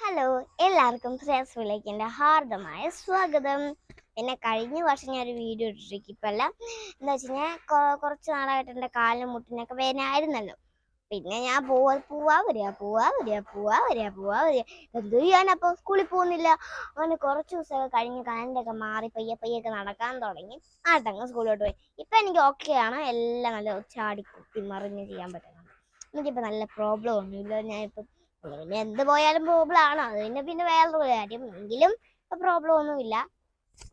Hello എല്ലാവർക്കും ശ്രേയസ് വിളിക്കിന്റെ ഹാർദമായ സ്വാഗതം. പിന്നെ കഴിഞ്ഞ വർഷം ഞാൻ ഒരു വീഡിയോ ഇട്ടിരിക്കും. ഇപ്പം അല്ല എന്താ വെച്ച് കഴിഞ്ഞാൽ കുറച്ച് നാളായിട്ട് എന്റെ കാലിനും മുട്ടിനൊക്കെ വേദനയായിരുന്നല്ലോ. പിന്നെ ഞാൻ പോവാ പോവാ വരിക പോവാ വരിക പോവാ വരിക പോവാ വരിക. എന്ത് ചെയ്യാനപ്പോൾ സ്കൂളിൽ പോകുന്നില്ല. അങ്ങനെ കുറച്ച് ദിവസമൊക്കെ കഴിഞ്ഞ് കാലിന്റെയൊക്കെ മാറി പയ്യെ പയ്യൊക്കെ നടക്കാൻ തുടങ്ങി. ആട്ടങ്ങ് സ്കൂളിലോട്ട് പോയി. ഇപ്പം എനിക്ക് ഓക്കെ ആണ്. എല്ലാം നല്ല ചാടി കുത്തി മറിഞ്ഞ് ചെയ്യാൻ പറ്റുന്നത് എനിക്കിപ്പോൾ നല്ല പ്രോബ്ലം ഒന്നുമില്ല. ഞാനിപ്പം പിന്നെ എന്ത് പോയാലും പ്രോബ്ലം ആണ് അത് പിന്നെ പിന്നെ വേറൊരു കാര്യം. എങ്കിലും പ്രോബ്ലം ഒന്നുമില്ല.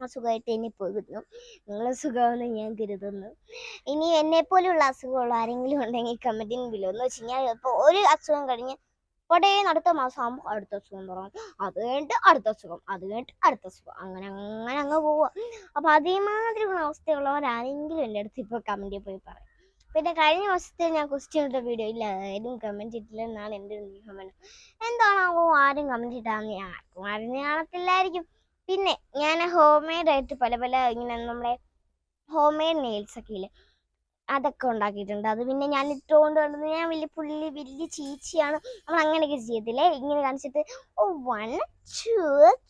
അസുഖമായിട്ട് ഇനി പോകുന്നു നിങ്ങൾ സുഖമെന്ന് ഞാൻ കരുതുന്നു. ഇനി എന്നെ പോലെയുള്ള അസുഖമുള്ള ആരെങ്കിലും ഉണ്ടെങ്കിൽ കമന്റിന് ബിലോ എന്ന് വെച്ച് കഴിഞ്ഞാൽ ഇപ്പോൾ ഒരു അസുഖം കഴിഞ്ഞ് ഉടനെ അടുത്ത മാസം ആകുമ്പോൾ അടുത്ത അസുഖം തുടങ്ങും. അത് കഴിഞ്ഞിട്ട് അടുത്ത അസുഖം. അത് കഴിഞ്ഞിട്ട് അടുത്ത അസുഖം. അങ്ങനെ അങ്ങനെ അങ്ങ് പോവുക. അപ്പോൾ അതേമാതിരി ഉള്ള അവസ്ഥയുള്ളവരാരെങ്കിലും എന്റെ അടുത്ത് ഇപ്പോൾ കമന്റിൽ പോയി പറയും. പിന്നെ കഴിഞ്ഞ വർഷത്തെ ഞാൻ ക്വസ്റ്റ്യൻ ഇട്ട വീഡിയോ ഇല്ല. ആരും കമന്റ് ഇട്ടില്ല എന്നാണ് എന്റെ ഒരു നിഗമനം. എന്താണാവോ ആരും കമന്റ് ഇട്ടാന്ന് ഞാൻ ആർക്കും ആരും കാണത്തില്ലായിരിക്കും. പിന്നെ ഞാൻ ഹോം മെയ്ഡ് ആയിട്ട് പല പല ഇങ്ങനെ നമ്മളെ ഹോം മെയ്ഡ് നെയിൽസ് ഒക്കെ ഇല്ലേ അതൊക്കെ ഉണ്ടാക്കിയിട്ടുണ്ട്. അത് പിന്നെ ഞാൻ ഇട്ടുകൊണ്ട് വന്നത് ഞാൻ വലിയ പുള്ളി വലിയ ചീച്ചിയാണ്. നമ്മൾ അങ്ങനെയൊക്കെ ചെയ്യത്തില്ലേ? ഇങ്ങനെ കാണിച്ചിട്ട് ഓ വൺ ടു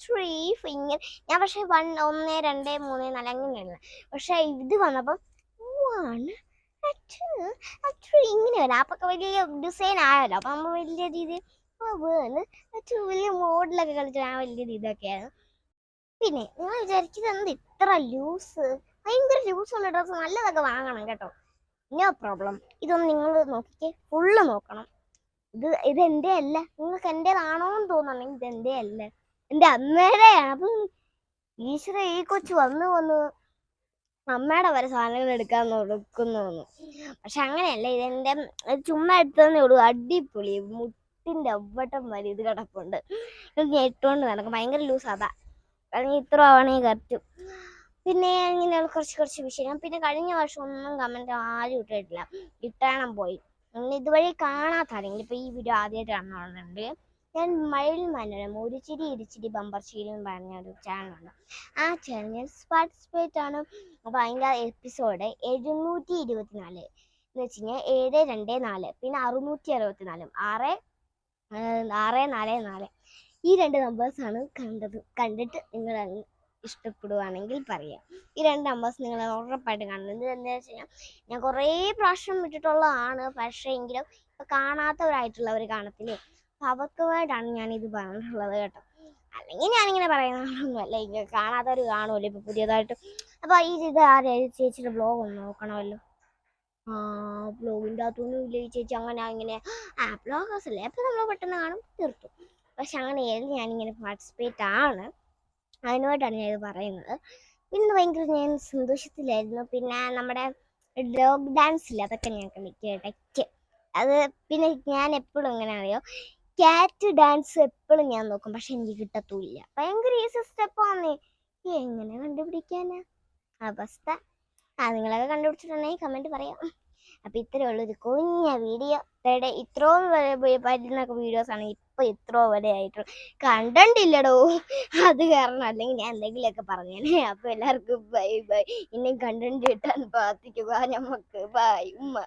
ത്രീ ഇങ്ങനെ. ഞാൻ പക്ഷേ വൺ ഒന്ന് രണ്ട് മൂന്ന് നാല് അങ്ങനെയല്ല. പക്ഷേ ഇത് വന്നപ്പം വൺ ത്രീ ഇങ്ങനെ വരാം. അപ്പൊ വലിയ ഡിസൈൻ ആയല്ലോ അപ്പൊ നമ്മൾ വലിയ രീതിയിൽ വലിയ മോഡലൊക്കെ കളിച്ചു ആ വലിയ ഇതൊക്കെയായിരുന്നു പിന്നെ നിങ്ങൾ വിചാരിച്ചത് എന്ത് ഇത്ര ലൂസ് ഭയങ്കര ലൂസ് ഉള്ള ഡ്രസ്സ് നല്ലതൊക്കെ വാങ്ങണം കേട്ടോ. നോ പ്രോബ്ലം ഇതൊന്ന് നിങ്ങൾ നോക്കിക്കേ. ഫുള്ള് നോക്കണം. ഇത് ഇത് എന്റെ അല്ല. നിങ്ങൾക്ക് എന്റേതാണോന്ന് തോന്നുന്നുണ്ടെങ്കിൽ ഇത് എന്റെ അല്ല. എന്റെ അമ്മയുടെയാണ് അപ്പം ഈശ്വര ഈ കൊച്ചു വന്ന് വന്ന് അമ്മയുടെ വരെ സാധനങ്ങൾ എടുക്കാൻ നോക്കുന്നു പക്ഷെ അങ്ങനെയല്ല ഇതെന്റെ ഇത് ചുമ്മാ എടുത്തതന്നേ ഉള്ളൂ. അടിപൊളി മുട്ടിന്റെ അവട്ടം വരെ ഇത് കിടപ്പുണ്ട്. ഇത് ഞാൻ ഇട്ടുകൊണ്ട് നടക്കും. ഭയങ്കര ലൂസ് അതാ. അല്ലെങ്കിൽ ഇത്ര ആവണേ കറക്റ്റും പിന്നെ ഇങ്ങനെയുള്ള കുറച്ച് കുറച്ച് വിഷയം പിന്നെ കഴിഞ്ഞ വർഷം ഒന്നും കമന്റ് ആരും ഇട്ടിട്ടില്ല. ഇട്ടണം പോയി. ഇതുവഴി ഇതുവഴി ആരെങ്കിലും ഇപ്പൊ ഈ വീഡിയോ ആദ്യമായിട്ട് കാണുന്നുണ്ട് ഞാൻ മയിൽ മനോരമ ഒരു ചിരി ഇരുച്ചിരി ബമ്പർ ചിരി എന്ന് പറഞ്ഞ ഒരു ചാനലുണ്ട് ആ ചാനലിൽ പാർട്ടിസിപ്പേറ്റ് ആണ് അപ്പോൾ അതിന്റെ എപ്പിസോഡ് എഴുന്നൂറ്റി ഇരുപത്തിനാല്. എന്ന് വെച്ച് കഴിഞ്ഞാൽ ഏഴ് രണ്ട് നാല് പിന്നെ അറുന്നൂറ്റി അറുപത്തിനാലും ആറ് ആറ് നാല് നാല്. ഈ രണ്ട് നമ്പേഴ്സാണ് കണ്ടത്. കണ്ടിട്ട് നിങ്ങൾ ഇഷ്ടപ്പെടുവാണെങ്കിൽ പറയാം. ഈ രണ്ട് നമ്പേഴ്സ് നിങ്ങൾ ഉറപ്പായിട്ട് കാണുന്നത് എന്താണെന്ന് വെച്ച് കഴിഞ്ഞാൽ ഞാൻ കുറേ പ്രാവശ്യം വിട്ടിട്ടുള്ളതാണ്. പക്ഷേ എങ്കിലും ഇപ്പം കാണാത്തവരായിട്ടുള്ളവർ കാണത്തില്ലേ? അപ്പം ഞാൻ ഇത് പറഞ്ഞിട്ടുള്ളത് കേട്ടോ. അല്ലെങ്കിൽ ഞാനിങ്ങനെ പറയുന്നതൊന്നുമല്ല. ഇങ്ങനെ കാണാത്തവർ കാണുമല്ലോ ഇപ്പൊ പുതിയതായിട്ട്. അപ്പോൾ ഈ ഇത് ആരെ ചേച്ചിയുടെ ബ്ലോഗ് ഒന്ന് നോക്കണമല്ലോ. ആ ബ്ലോഗിന്റെ അകത്തൊന്നും ഇല്ല ഈ ചേച്ചി. അങ്ങനെ ഇങ്ങനെ ആ ബ്ലോഗേഴ്സ് അല്ലേ? അപ്പോൾ നമ്മൾ പെട്ടെന്ന് കാണും തീർത്തു. പക്ഷെ അങ്ങനെയായിരുന്നു ഞാനിങ്ങനെ പാർട്ടിസിപ്പേറ്റ് ആണ്. അതിനുമായിട്ടാണ് ഞാൻ ഇത് പറയുന്നത്. പിന്നെ ഭയങ്കര ഞാൻ സന്തോഷത്തിലായിരുന്നു. പിന്നെ നമ്മുടെ ഡോഗ് ഡാൻസ് ഇല്ല? അതൊക്കെ ഞാൻ കളിക്കുക ഇടയ്ക്ക്. അത് പിന്നെ ഞാൻ എപ്പോഴും എങ്ങനെ അറിയോ? ക്യാറ്റ് ഡാൻസ് എപ്പോഴും ഞാൻ നോക്കും. പക്ഷെ എനിക്ക് കിട്ടത്തൂല്ല. ഭയങ്കര ഈസി സ്റ്റെപ്പാന്ന് എങ്ങനെ കണ്ടുപിടിക്കാനാ? അവസ്ഥ. ആ നിങ്ങളൊക്കെ കണ്ടുപിടിച്ചിട്ടുണ്ടെങ്കിൽ കമന്റ് പറയാം. അപ്പം ഇത്രയേ ഉള്ളൂ. ഒരു കുഞ്ഞ വീഡിയോ ഇവിടെ ഇത്രയും വരെ വരുന്ന വീഡിയോസ് ആണ് ഇപ്പം ഇത്രോ വരെ ആയിട്ടുള്ളൂ. കണ്ടിട്ടില്ലടോ. അത് കാരണം അല്ലെങ്കിൽ ഞാൻ എന്തെങ്കിലുമൊക്കെ പറഞ്ഞേനെ. അപ്പം എല്ലാവർക്കും ബൈ ബൈ ഇനിയും കണ്ടന്റ് കിട്ടാൻ പ്രാർത്ഥിക്കുക. നമുക്ക് ബൈ ഉമ്മ.